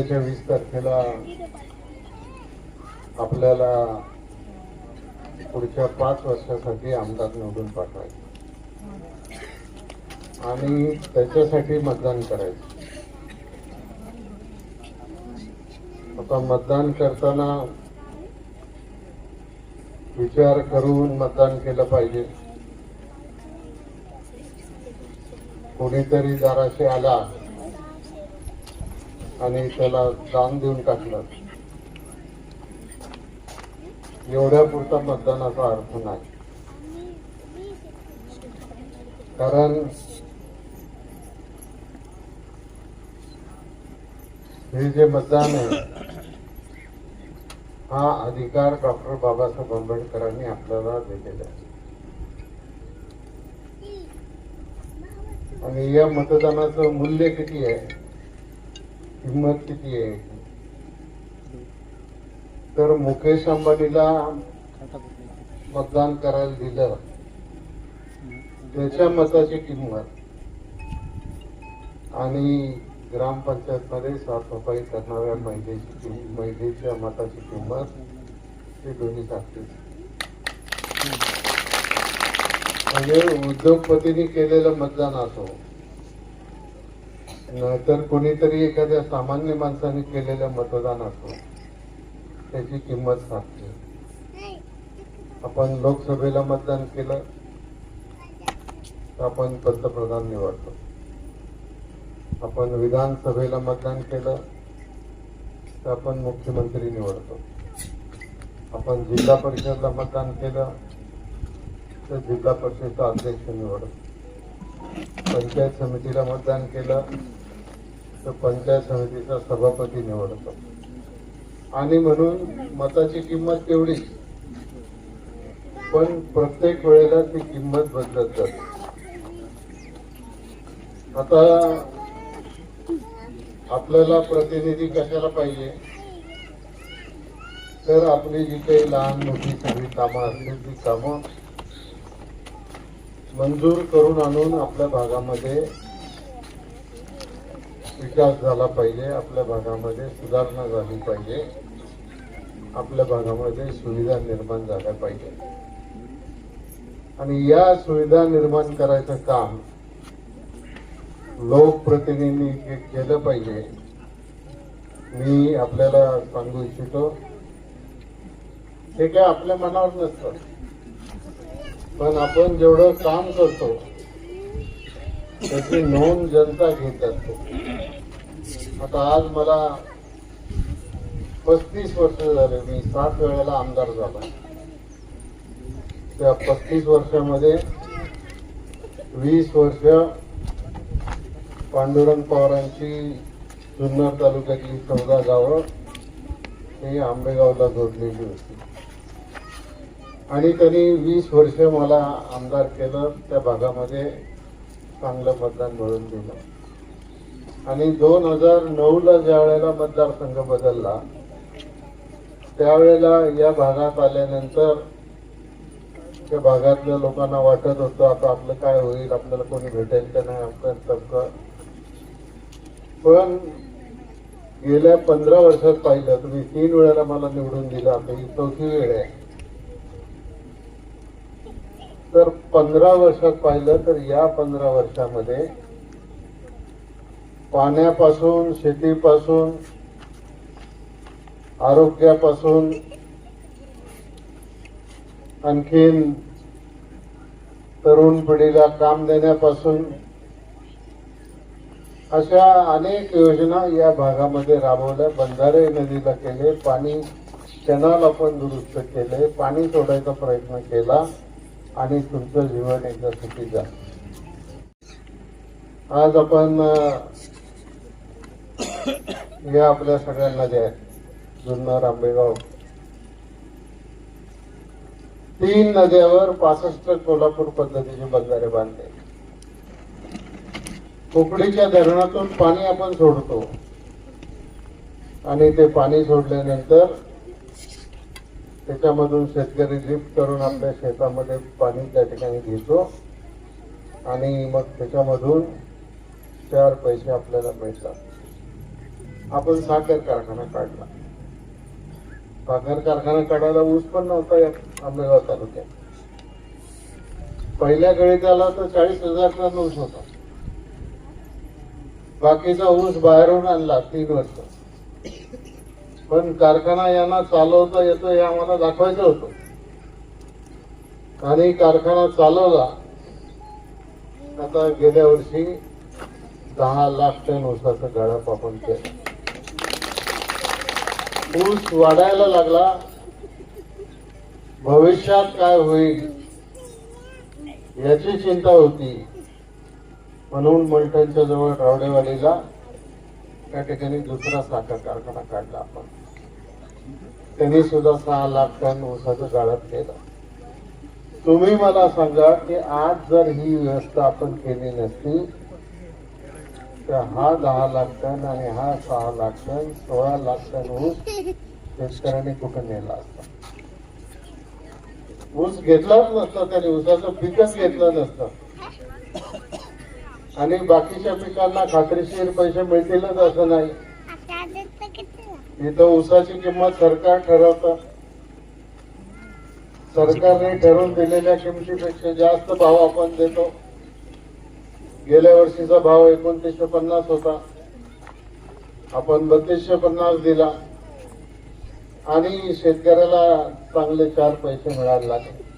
महिन्याच्या वीस तारखेला आपल्याला पुढच्या पाच वर्षासाठी आमदार निवडून पाठवायचे. आणि त्याच्यासाठी मतदान करायचं. आता मतदान करताना विचार करून मतदान केलं पाहिजे. कोणीतरी दाराशी आला. आणि त्याला दान देऊन टाकलं. एवढ्या पुरता मतदानाचा अर्थ नाही. कारण हे जे मतदान आहे हा अधिकार डॉक्टर बाबासाहेब आंबेडकरांनी आपल्याला दिलेला आहे. आणि या मतदानाचं मूल्य किती आहे? किंमत किती आहे. तर मुकेश अंबानीला मतदान करायला दिलं. त्याच्या मताची किंमत. आणि ग्रामपंचायतमध्ये साफसफाई करणाऱ्या महिलेची महिलेच्या मताची किंमत हे दोन्ही सारखीच म्हणजे उद्योगपतींनी केलेलं मतदान असो नाहीतर कोणीतरी एखाद्या सामान्य माणसाने केलेलं मतदान असो त्याची किंमत साधते. आपण लोकसभेला मतदान केलं तर आपण पंतप्रधान निवडतो. आपण विधानसभेला मतदान केलं तर आपण मुख्यमंत्री निवडतो. आपण जिल्हा परिषदला मतदान केलं तर जिल्हा परिषदचा अध्यक्ष निवडतो. पंचायत समितीला मतदान केलं तर पंचायत समितीचा सभापती निवडतो. आणि म्हणून मताची किंमत तेवढीच पण प्रत्येक वेळेला ती किंमत बदलत जाते. आता आपल्याला प्रतिनिधी कशाला पाहिजे? तर आपली जी काही लहान मोठी सगळी कामं असतील ती कामं मंजूर करून आणून आपल्या भागामध्ये विकास झाला पाहिजे आपल्या भागामध्ये सुधारणा झाली पाहिजे. आपल्या भागामध्ये सुविधा निर्माण झाल्या पाहिजे. आणि या सुविधा निर्माण करायचं काम लोकप्रतिनिधी केलं पाहिजे. मी आपल्याला सांगू इच्छितो. हे काय आपल्या मनावर नसतं. पण आपण जेवढं काम करतो त्याची नोंद जनता घेत असते. आता आज मला पस्तीस वर्ष झाले मी सात वेळेला आमदार झाला. त्या पस्तीस वर्षामध्ये वीस वर्ष पांडुरंग पवारांची जुन्नर तालुक्यातली चौदा गावं ही आंबेगावला जोडलेली होती. आणि त्यांनी वीस वर्ष मला आमदार केलं त्या भागामध्ये चांगलं मतदान मिळून दिलं. आणि दोन हजार नऊ ला ज्या वेळेला मतदारसंघ बदलला त्यावेळेला या भागात आल्यानंतर त्या भागातल्या लोकांना वाटत होतं आता आपलं काय होईल आपल्याला कोणी भेटेल का नाही आपण पण गेल्या पंधरा वर्षात पाहिलं तुम्ही तीन वेळेला मला निवडून दिलं आता ही चौथी वेळ आहे. तर पंधरा वर्षात पाहिलं तर या पंधरा वर्षामध्ये पाण्यापासून शेतीपासून आरोग्यापासून आणखीन तरुण पिढीला काम देण्यापासून अशा अनेक योजना या भागामध्ये राबवल्या. बंधारे नदीला केले पाणी कॅनॉल आपण दुरुस्त केले पाणी सोडायचा प्रयत्न केला आणि तुमचं जीवन एकदा सुखी जा आज आपण मी या आपल्या सगळ्या नद्या आहेत जुन्नर आंबेगाव. तीन नद्यावर पासष्ट कोल्हापूर पद्धतीचे बंधारे बांधले. कोकणीच्या धरणातून पाणी आपण सोडतो. आणि ते पाणी सोडल्यानंतर त्याच्यामधून शेतकरी लिफ्ट करून आपल्या शेतामध्ये पाणी त्या ठिकाणी घेतो. आणि मग त्याच्यामधून चार पैसे आपल्याला मिळतात. आपण साखर कारखाना काढला. साखर कारखाना काढायला ऊस पण नव्हता या आंबेगाव तालुक्यात. पहिल्या गळीत आला तर चाळीस हजार टन ऊस होता. बाकीचा ऊस बाहेरून आणला तीन वर्ष. पण कारखाना यांना चालवता येतो हे आम्हाला दाखवायचं होतं. आणि कारखाना चालवला आता गेल्या वर्षी दहा लाख टन ऊसाचं गाळप आपण केलं. ऊस वाढायला लागला भविष्यात काय होईल याची चिंता होती. म्हणून मलटणच्या जवळ रावडेवाडीला त्या ठिकाणी दुसरा साखर कारखाना काढला आपण. त्यांनी सुद्धा सहा लाख टन ऊसाचं गाळप केलं. तुम्ही मला सांगा की आज जर ही व्यवस्था आपण केली नसती तर हा दहा लाख टन आणि हा सहा लाख टन सोळा लाख टन ऊस शेतकऱ्यांनी कुठं नेला असता? ऊस घेतलाच नसता त्याने ऊसाचं पिकच घेतलं नसतं. आणि बाकीच्या पिकांना खात्रीशीर पैसे मिळतीलच असं नाही. इथं ऊसाची किंमत सरकार ठरवतं. सरकारने ठरवून दिलेल्या किमतीपेक्षा जास्त भाव आपण देतो. गेल्या वर्षीचा भाव एकोणतीसशे पन्नास होता. आपण बत्तीसशे पन्नास दिला आणि शेतकऱ्याला चांगले चार पैसे मिळायला लागले.